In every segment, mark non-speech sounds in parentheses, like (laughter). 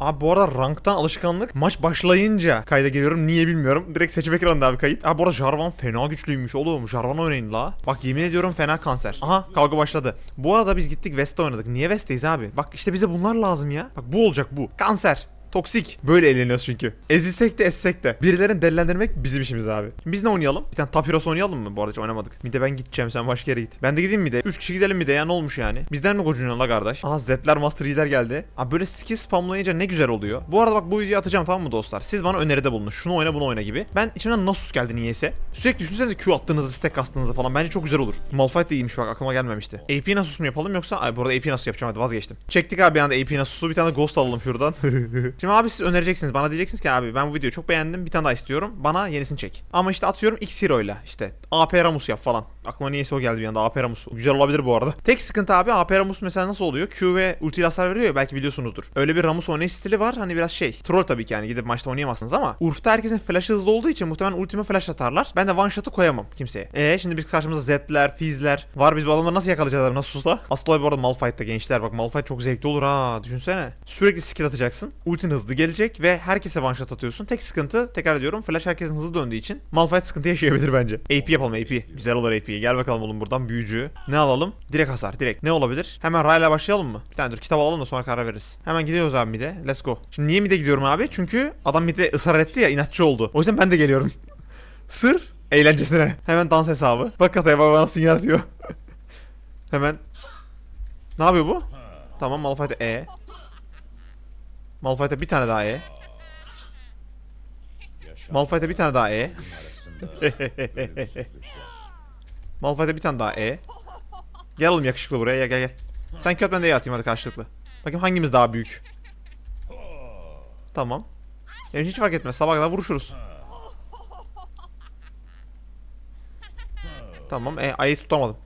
Abi bu arada ranktan alışkanlık maç başlayınca kayda geliyorum. Niye bilmiyorum. Direkt seçim ekranında abi kayıt. Abi bu arada Jarvan fena güçlüymüş oğlum. Jarvan oynayın la. Bak yemin ediyorum fena kanser. Aha kavga başladı. Bu arada biz gittik West'te oynadık. Niye West'teyiz abi? Bak işte bize bunlar lazım ya. Bak bu olacak bu. Kanser. Toksik. Böyle eğleniyoruz çünkü. Ezilsek de essek de. Birilerini delilendirmek bizim işimiz abi. Şimdi biz ne oynayalım? Bir tane Top Heroes oynayalım mı? Bu arada hiç oynamadık. Bir de ben gideceğim sen başka yere git. Ben de gideyim mi de? 3 kişi gidelim mi de ya ne olmuş yani? Bizden mi gocunuyorsun la kardeş? Aha Z'ler Master Yiğiler geldi. Abi böyle skill spamlayınca ne güzel oluyor. Bu arada bak bu videoyu atacağım tamam mı dostlar? Siz bana öneride bulunun. Şunu oyna bunu oyna gibi. Ben içimden Nasus geldi niyeyse. Sürekli düşünsenize Q attığınızı, stack kastığınızı falan. Bence çok güzel olur. Malphite de iyiymiş bak aklıma gelmemişti. AP Nasus mu yapalım yoksa? Ay bu arada AP Nasus yapacağım hadi vazgeçtim. Çektik abi bir anda AP Nasus'u bir tane Ghost alalım şuradan. (laughs) Şimdi abi siz önereceksiniz. Bana diyeceksiniz ki abi ben bu videoyu çok beğendim. Bir tane daha istiyorum. Bana yenisini çek. Ama işte atıyorum X Hero ile işte AP Ramus yap falan. Aklıma niyeyse o geldi bir anda AP Ramus. Güzel olabilir bu arada. Tek sıkıntı abi AP Ramus mesela nasıl oluyor? Q ve ulti hasar veriyor ya belki biliyorsunuzdur. Öyle bir Ramus oynayış stili var. Hani biraz şey. Troll tabii ki yani gidip maçta oynayamazsınız ama Urf'ta herkesin flash'ı hızlı olduğu için muhtemelen ultime flash atarlar. Ben de one shot'ı koyamam kimseye. E şimdi biz karşımızda Z'ler, Fizz'ler var. Biz bu adamları nasıl yakalayacağız abi nasıl susla? Asıl bu arada Malphite'da gençler. Bak Malphite çok zevkli olur ha. Düşünsene. Sürekli skill atacaksın. Ultin hızlı gelecek ve herkese one shot atıyorsun. Tek sıkıntı tekrar ediyorum. Flash herkesin hızlı döndüğü için Malphite sıkıntı yaşayabilir bence. AP yapalım AP. Güzel olur AP. Gel bakalım oğlum buradan büyücü. Ne alalım? Direkt hasar. Direkt. Ne olabilir? Hemen Ray'la başlayalım mı? Bir tane dur kitap alalım da sonra karar veririz. Hemen gidiyoruz abi mide. Let's go. Şimdi niye mide gidiyorum abi? Çünkü adam mide ısrar etti ya inatçı oldu. O yüzden ben de geliyorum. (laughs) Sırf eğlencesine. Hemen dans hesabı. Bak kataya bana sinyal atıyor. (laughs) Hemen. Ne yapıyor bu? Tamam Malphite E. Malphite bir tane daha E. Malphite bir tane daha E. (laughs) Malphite bir tane daha E. Gel oğlum yakışıklı buraya gel gel gel. Sen köt ben de E atayım hadi karşılıklı. Bakayım hangimiz daha büyük. Tamam. Benim hiç fark etmez. Sabah kadar vuruşuruz. Tamam. E, A'yı tutamadım.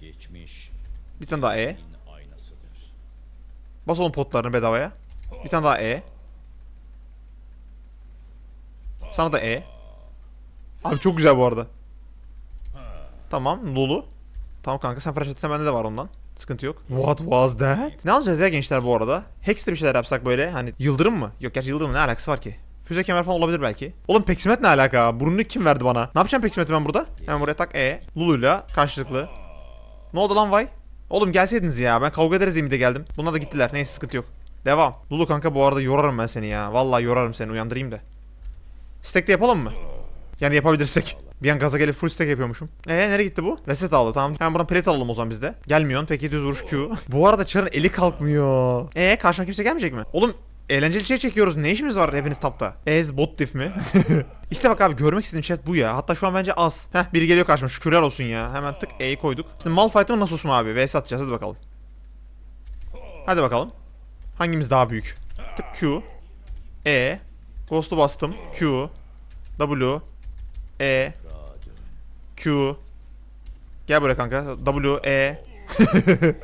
Geçmiş Bir tane daha E. Bas oğlum potlarını bedavaya. Bir tane daha E. Sana da E. Abi çok güzel bu arada. Tamam Lulu. Tamam kanka sen flash atsan bende de var ondan. Sıkıntı yok. What was that? Ne alacağız ya gençler bu arada? Hex'te bir şeyler yapsak böyle hani yıldırım mı? Yok gerçi yıldırım ne alakası var ki? Füze kemer falan olabilir belki. Oğlum Peksimet ne alaka? Burnunu kim verdi bana? Ne yapacağım Peksimeti ben burada? Hemen buraya tak E. Lulu'yla karşılıklı. Ne oldu lan vay? Oğlum gelseydiniz ya. Ben kavga ederiz diye mi de geldim. Bunlar da gittiler. Neyse sıkıntı yok. Devam. Lulu kanka bu arada yorarım ben seni ya. Vallahi yorarım seni. Uyandırayım da. Stack de yapalım mı? Yani yapabilirsek. Bir an gaza gelip full stack yapıyormuşum. Eee nereye gitti bu? Reset aldı tamam. Hemen buradan plate alalım o zaman biz de. Gelmiyorsun. Peki düz vuruş Q. bu arada Char'ın eli kalkmıyor. Eee karşıma kimse gelmeyecek mi? Oğlum eğlenceli şey çekiyoruz. Ne işimiz var hepiniz tapta? Ez bot diff mi? (laughs) işte bak abi görmek istediğim chat bu ya. Hatta şu an bence az. Heh biri geliyor karşıma. Şükürler olsun ya. Hemen tık E'yi koyduk. Şimdi Malphite'ın nasıl susma abi? VS atacağız hadi bakalım. Hadi bakalım. Hangimiz daha büyük? Tık Q. E. Ghost'u bastım. Q. W. E. Q. Gel buraya kanka. W. E. (laughs)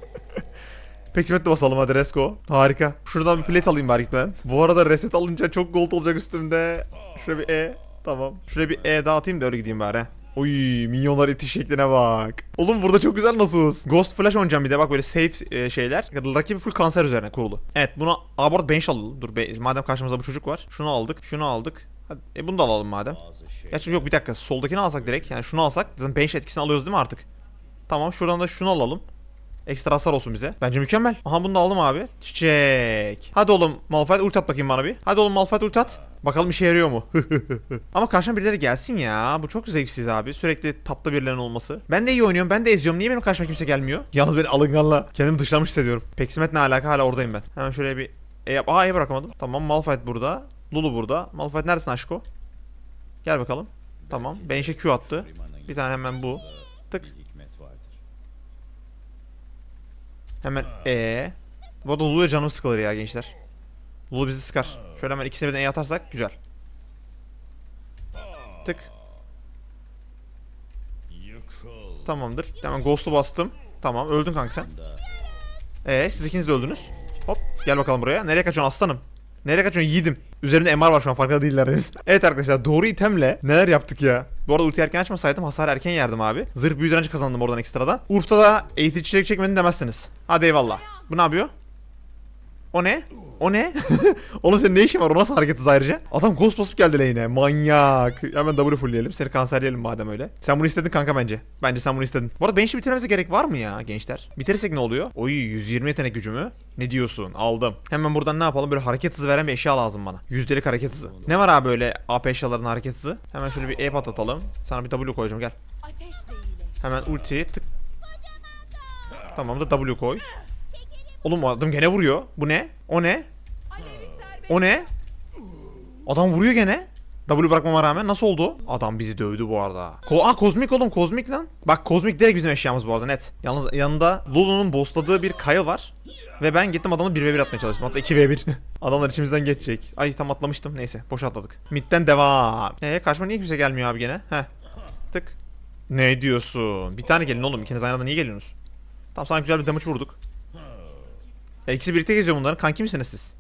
Peksimet de basalım hadi let's go. Harika. Şuradan bir plate alayım bari gitmeden. Bu arada reset alınca çok gold olacak üstümde. Şuraya bir E. Tamam. Şuraya bir E dağıtayım da öyle gideyim bari. Oy minyonlar itiş şekline bak. Oğlum burada çok güzel nasılsınız? Ghost Flash oynayacağım bir de bak böyle safe e, şeyler. Rakibi full kanser üzerine kurulu. Evet bunu Aa bu arada bench alalım. Dur be, madem karşımızda bu çocuk var. Şunu aldık. Şunu aldık. Hadi, e, bunu da alalım madem. Gerçi yok bir dakika. Soldakini alsak direkt. Yani şunu alsak. Zaten bench etkisini alıyoruz değil mi artık? Tamam şuradan da şunu alalım. Ekstra hasar olsun bize. Bence mükemmel. Aha bunu da aldım abi. Çiçek. Hadi oğlum Malphite ult at bakayım bana bir. Hadi oğlum Malphite ult at. Bakalım işe yarıyor mu? (laughs) Ama karşıma birileri gelsin ya. Bu çok zevksiz abi. Sürekli tapta birilerinin olması. Ben de iyi oynuyorum. Ben de eziyorum. Niye benim karşıma kimse gelmiyor? Yalnız beni alınganla kendimi dışlamış hissediyorum. Peksimet ne alaka? Hala oradayım ben. Hemen şöyle bir e yap. Aa e bırakamadım. Tamam Malphite burada. Lulu burada. Malphite neredesin aşko? Gel bakalım. Tamam. Bench'e Q attı. Bir tane hemen bu. Tık. Hemen E. Bu arada Lulu'ya canım sıkılır ya gençler. Lulu bizi sıkar. Şöyle hemen ikisine birden E atarsak güzel. Tık. Tamamdır. Hemen Ghost'u bastım. Tamam öldün kanka sen. E siz ikiniz de öldünüz. Hop gel bakalım buraya. Nereye kaçıyorsun aslanım? Nereye kaçıyorsun yiğidim? Üzerimde MR var şu an farkında değiller henüz. (laughs) evet arkadaşlar doğru itemle neler yaptık ya. Bu arada ulti erken açmasaydım hasar erken yerdim abi. Zırh büyü direnci kazandım oradan ekstradan. Urf'ta da eğitici çelik çekmedin demezsiniz. Hadi eyvallah. Bu ne yapıyor? O ne? O ne? (laughs) Oğlum senin ne işin var? O nasıl hareket hızı ayrıca? Adam ghost basıp geldi lane'e. Manyak. Hemen W fullleyelim. Seni kanserleyelim madem öyle. Sen bunu istedin kanka bence. Bence sen bunu istedin. Bu arada ben işi bitirmemize gerek var mı ya gençler? Bitirirsek ne oluyor? Oy 120 yetenek gücümü. Ne diyorsun? Aldım. Hemen buradan ne yapalım? Böyle hareket hızı veren bir eşya lazım bana. Yüzdelik hareket hızı. Ne var abi böyle AP eşyaların hareket hızı? Hemen şöyle bir E patlatalım. Sana bir W koyacağım gel. Hemen ulti tık. Tamam da W koy. Oğlum adam gene vuruyor. Bu ne? O ne? O ne? Adam vuruyor gene. W bırakmama rağmen nasıl oldu? Adam bizi dövdü bu arada. Ko Aa kozmik oğlum kozmik lan. Bak kozmik direkt bizim eşyamız bu arada net. Yalnız yanında Lulu'nun boostladığı bir Kyle var. Ve ben gittim adamı 1v1 atmaya çalıştım. Hatta 2v1. (laughs) Adamlar içimizden geçecek. Ay tam atlamıştım. Neyse boş atladık. Midden devam. Eee karşıma niye kimse gelmiyor abi gene? Heh. Tık. Ne diyorsun? Bir tane gelin oğlum. İkiniz aynı anda niye geliyorsunuz? Tamam sana güzel bir damage vurduk. Ya ikisi birlikte geziyor bunların. Kanki misiniz siz?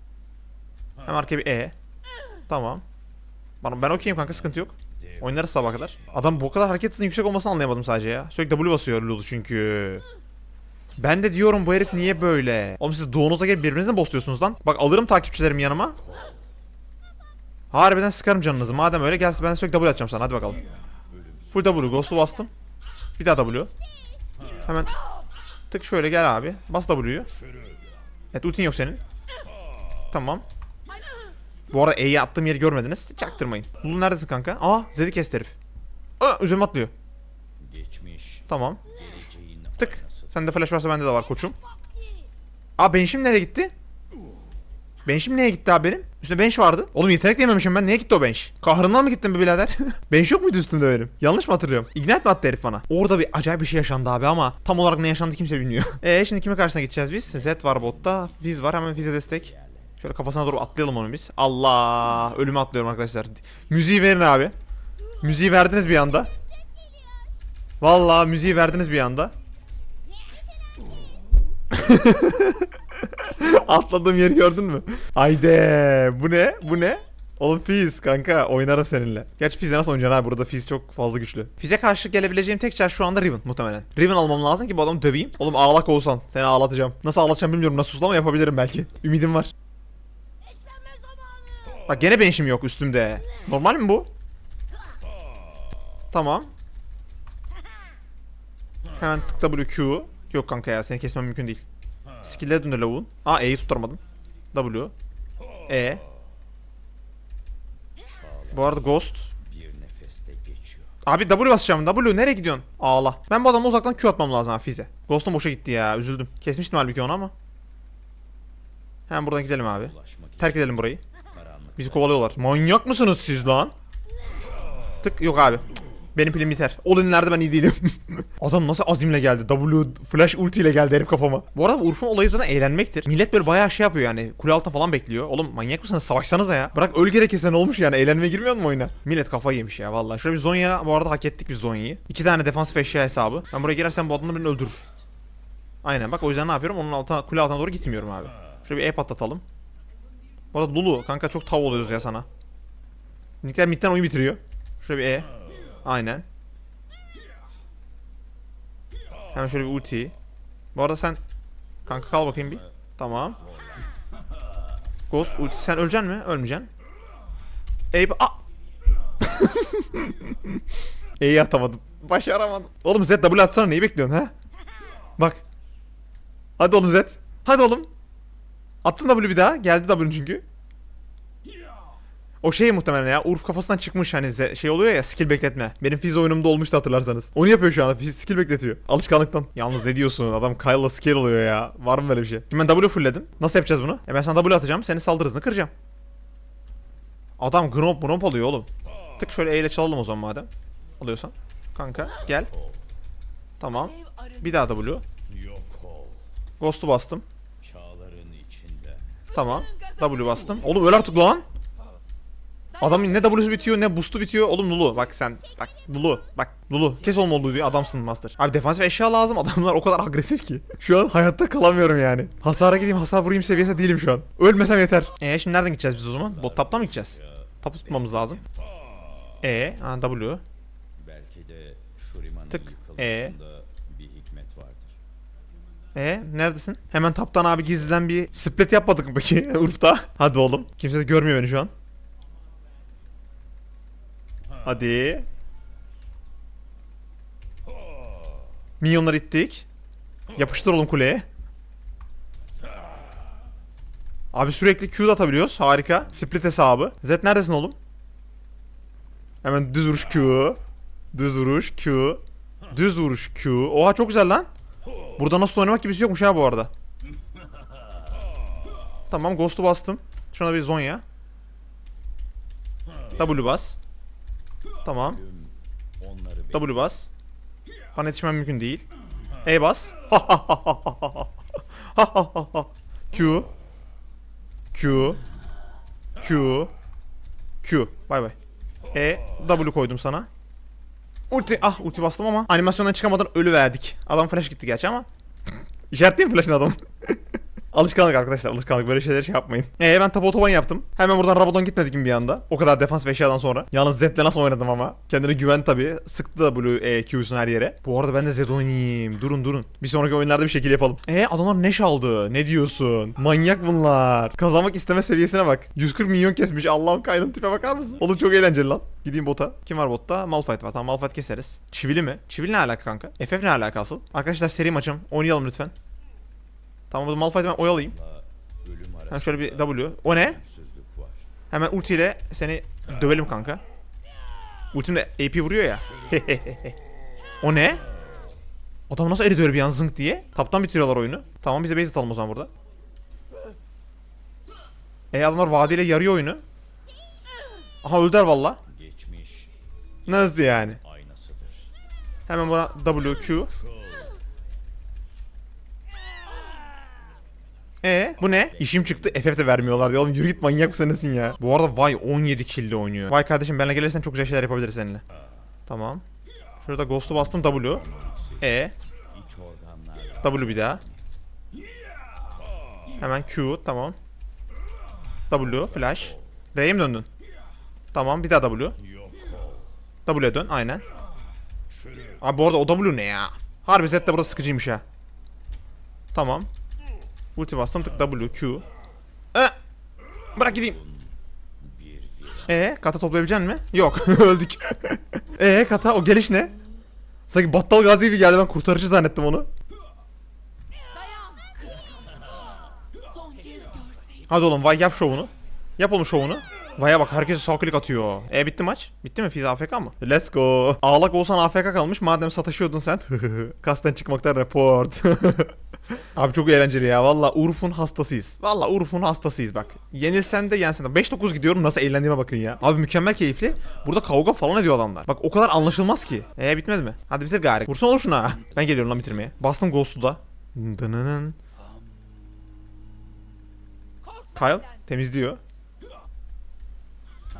Hem arkaya bir E. Tamam. Ben, ben okeyim kanka sıkıntı yok. Oynarız sabah kadar. Adam bu kadar hareket hızının yüksek olmasını anlayamadım sadece ya. Sürekli W basıyor Lulu çünkü. Ben de diyorum bu herif niye böyle? Oğlum siz doğunuza gelip birbirinizi mi bossluyorsunuz lan? Bak alırım takipçilerimi yanıma. Harbiden sıkarım canınızı. Madem öyle gel ben sürekli W atacağım sana hadi bakalım. Full W Ghost'u bastım. Bir daha W. Hemen tık şöyle gel abi. Bas W'yu. Evet ultin yok senin. Tamam. Bu arada E'yi attığım yeri görmediniz. Çaktırmayın. Lulu neredesin kanka? Aa Zed'i kesti herif. Aa üzerime atlıyor. Geçmiş Tamam. Tık. Sende flash varsa bende de var koçum. Aa bench'im nereye gitti? Bench'im neye gitti abi benim? Üstünde bench vardı. Oğlum yetenek de yememişim ben. Neye gitti o bench? Kahrından mı gittin be birader? (laughs) bench yok muydu üstümde benim? Yanlış mı hatırlıyorum? Ignite mi attı herif bana? Orada bir acayip bir şey yaşandı abi ama tam olarak ne yaşandı kimse bilmiyor. (laughs) Eee şimdi kime karşısına gideceğiz biz? Zed var botta. Fizz var. Hemen Fizz'e destek. Şöyle kafasına doğru atlayalım onu biz. Allah! Ölüme atlıyorum arkadaşlar. Müziği verin abi. Müziği verdiniz bir anda. Vallahi müziği verdiniz bir anda. (laughs) Atladığım yeri gördün mü? Hayde bu ne? Bu ne? Oğlum Fizz kanka oynarım seninle. Gerçi Fizz'e nasıl oynayacaksın abi burada Fizz çok fazla güçlü. Fizz'e karşı gelebileceğim tek çar şu anda Riven muhtemelen. Riven almam lazım ki bu adamı döveyim. Oğlum ağlak olsan seni ağlatacağım. Nasıl ağlatacağım bilmiyorum nasıl ama yapabilirim belki. Ümidim var. Bak gene bench'im yok üstümde. Normal mi bu? Tamam. Hemen tık WQ. Yok kanka ya seni kesmem mümkün değil. Skill'e döndü lavuğun. Aa E'yi tutturamadım. W. E. Bu arada Ghost. Abi W basacağım. W nereye gidiyorsun? Ağla. Ben bu adama uzaktan Q atmam lazım Fize. Ghost'un boşa gitti ya. Üzüldüm. Kesmiştim halbuki onu ama. Hemen buradan gidelim abi. Terk edelim burayı. Bizi kovalıyorlar. Manyak mısınız siz lan? Tık yok abi. Benim pilim biter. Olinlerde ben iyi değilim. (laughs) Adam nasıl azimle geldi. W flash ulti ile geldi herif kafama. Bu arada Urf'un olayı zaten eğlenmektir. Millet böyle bayağı şey yapıyor yani. Kule altına falan bekliyor. Oğlum manyak mısınız? Savaşsanıza ya. Bırak öl gerekirse ne olmuş yani. Eğlenmeye girmiyor mu oyuna? Millet kafayı yemiş ya vallahi. Şöyle bir Zonya bu arada hak ettik biz Zonya'yı. İki tane defansif eşya hesabı. Ben buraya girersem bu adamlar beni öldürür. Aynen bak o yüzden ne yapıyorum? Onun altına, kule altına doğru gitmiyorum abi. Şöyle bir E patlatalım. Bu arada Lulu kanka çok tav oluyoruz ya sana. Nickler midden oyun bitiriyor. Şöyle bir E. Aynen. Hemen şöyle bir ulti. Bu arada sen kanka kal bakayım bir. Tamam. Ghost ulti sen öleceksin mi? Ölmeyeceksin. Ey a (laughs) E'yi atamadım. Başaramadım. Oğlum Z W atsana neyi bekliyorsun ha? Bak. Hadi oğlum Z. Hadi oğlum. Attın W bir daha. Geldi W çünkü. O şey muhtemelen ya Urf kafasından çıkmış hani şey oluyor ya skill bekletme. Benim Fizz oyunumda olmuştu hatırlarsanız. Onu yapıyor şu anda skill bekletiyor. Alışkanlıktan. Yalnız ne diyorsun adam Kyle'la skill oluyor ya. Var mı böyle bir şey? Şimdi ben W fullledim. Nasıl yapacağız bunu? E ben sana W atacağım. Senin saldırı kıracağım. Adam gromp gromp alıyor oğlum. Tık şöyle E ile çalalım o zaman madem. Alıyorsan. Kanka gel. Tamam. Bir daha W. Ghost'u bastım. Tamam. W bastım. Oğlum öl artık lan. Adamın ne W'su bitiyor ne boost'u bitiyor. Oğlum Lulu bak sen. Bak Lulu. Bak Lulu. Kes oğlum olduğu diyor adamsın master. Abi defansif eşya lazım. Adamlar o kadar agresif ki. Şu an hayatta kalamıyorum yani. Hasara gideyim hasar vurayım seviyesinde değilim şu an. Ölmesem yeter. Eee şimdi nereden gideceğiz biz o zaman? Bot taptan mı gideceğiz? Tapu tutmamız lazım. E, ha, W. Belki de Shuriman'ın Tık, e. E neredesin? Hemen taptan abi gizliden bir split yapmadık mı peki (laughs) Urf'ta? Hadi oğlum. Kimse de görmüyor beni şu an. Hadi. Minyonları ittik. Yapıştır oğlum kuleye. Abi sürekli Q da atabiliyoruz. Harika. Split hesabı. Z neredesin oğlum? Hemen düz vuruş Q. Düz vuruş Q. Düz vuruş Q. Oha çok güzel lan. Burada nasıl oynamak gibisi yokmuş ha bu arada. Tamam Ghost'u bastım. Şuna bir Zonya. W bas. Tamam. W bas. Bana yetişmem mümkün değil. E bas. (laughs) Q. Q. Q. Q. Bay bay. E W koydum sana. Ulti ah ulti bastım ama animasyondan çıkamadan ölü verdik. Adam flash gitti gerçi ama. İşaretleyeyim flash'ın adamın. Alışkanlık arkadaşlar alışkanlık böyle şeyleri şey yapmayın. Ee ben tabi otoban yaptım. Hemen buradan Rabadon gitmedik mi bir anda? O kadar defans ve eşyadan sonra. Yalnız Z'le nasıl oynadım ama. Kendine güven tabi. Sıktı da Blue e, Q'sun her yere. Bu arada ben de Z oynayayım. Durun durun. Bir sonraki oyunlarda bir şekil yapalım. Ee adamlar neş aldı. Ne diyorsun? Manyak bunlar. Kazanmak isteme seviyesine bak. 140 milyon kesmiş. Allah'ım kaydın tipe bakar mısın? Oğlum çok eğlenceli lan. Gideyim bota. Kim var botta? Malphite var. Tamam Malphite keseriz. Çivili mi? Çivili ne alaka kanka? FF ne alaka asıl? Arkadaşlar seri maçım. Oynayalım lütfen. Tamam bu Malphite'i ben oyalayayım. Hemen şöyle bir W. O ne? Hemen ultiyle seni dövelim kanka. Ultimle AP vuruyor ya. (laughs) o ne? Adam nasıl eridiyor bir an zınk diye? Taptan bitiriyorlar oyunu. Tamam biz de base atalım o zaman burada. E adamlar vadeyle yarıyor oyunu. Aha öldüler valla. Nasıl yani? Hemen buna W, Q. E bu ne? İşim çıktı FF de vermiyorlar diyor. Oğlum yürü git manyak mısın ya? Bu arada Vay 17 kill de oynuyor. Vay kardeşim benimle gelirsen çok güzel şeyler yapabiliriz seninle. Tamam. Şurada Ghost'u bastım W. E W bir daha. Hemen Q tamam. W flash. R'ye mi döndün? Tamam bir daha W. W'ye dön aynen. Abi bu arada o W ne ya? Harbi Z de burada sıkıcıymış ha. Tamam. Ulti bastım tık W Q. E, bırak gideyim. Bir viran E kata toplayabilecek mi? Yok (laughs) öldük. E kata o geliş ne? Sanki battal gazi gibi geldi ben kurtarıcı zannettim onu. Hadi oğlum Vay yap şovunu. Yap oğlum şovunu. Vay'a bak herkese sağ klik atıyor. E bitti maç. Bitti mi Fiz AFK mı? Let's go. Ağlak olsan AFK kalmış madem sataşıyordun sen. (laughs) Kasten çıkmaktan report. (laughs) Abi çok eğlenceli ya. Valla Urf'un hastasıyız. Valla Urf'un hastasıyız bak. Yenilsen de yensen de. 5-9 gidiyorum nasıl eğlendiğime bakın ya. Abi mükemmel keyifli. Burada kavga falan ediyor adamlar. Bak o kadar anlaşılmaz ki. E bitmedi mi? Hadi bitir gari. Vursun olur şuna. (laughs) Ben geliyorum lan bitirmeye. Bastım Ghost'u da. Dınının. Kyle temizliyor.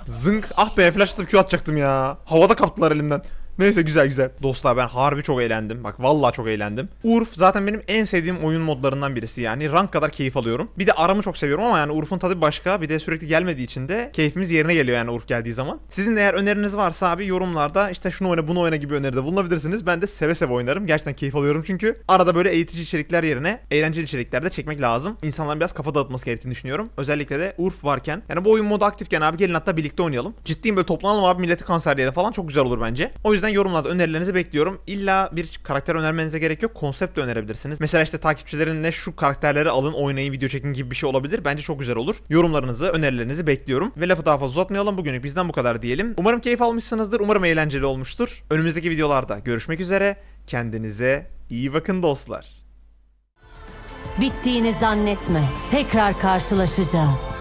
Zınk. Ah be flash atıp Q atacaktım ya. Havada kaptılar elimden. Neyse güzel güzel. Dostlar ben harbi çok eğlendim. Bak vallahi çok eğlendim. Urf zaten benim en sevdiğim oyun modlarından birisi yani. Rank kadar keyif alıyorum. Bir de aramı çok seviyorum ama yani Urf'un tadı başka. Bir de sürekli gelmediği için de keyfimiz yerine geliyor yani Urf geldiği zaman. Sizin eğer öneriniz varsa abi yorumlarda işte şunu oyna bunu oyna gibi öneride bulunabilirsiniz. Ben de seve seve oynarım. Gerçekten keyif alıyorum çünkü. Arada böyle eğitici içerikler yerine eğlenceli içerikler de çekmek lazım. İnsanların biraz kafa dağıtması gerektiğini düşünüyorum. Özellikle de Urf varken. Yani bu oyun modu aktifken abi gelin hatta birlikte oynayalım. Ciddiyim böyle toplanalım abi milleti kanserleyene falan çok güzel olur bence. O yüzden yorumlarda önerilerinizi bekliyorum. İlla bir karakter önermenize gerek yok. Konsept de önerebilirsiniz. Mesela işte takipçilerinle şu karakterleri alın oynayın video çekin gibi bir şey olabilir. Bence çok güzel olur. Yorumlarınızı önerilerinizi bekliyorum. Ve lafı daha fazla uzatmayalım. Bugünlük bizden bu kadar diyelim. Umarım keyif almışsınızdır. Umarım eğlenceli olmuştur. Önümüzdeki videolarda görüşmek üzere. Kendinize iyi bakın dostlar. Bittiğini zannetme. Tekrar karşılaşacağız.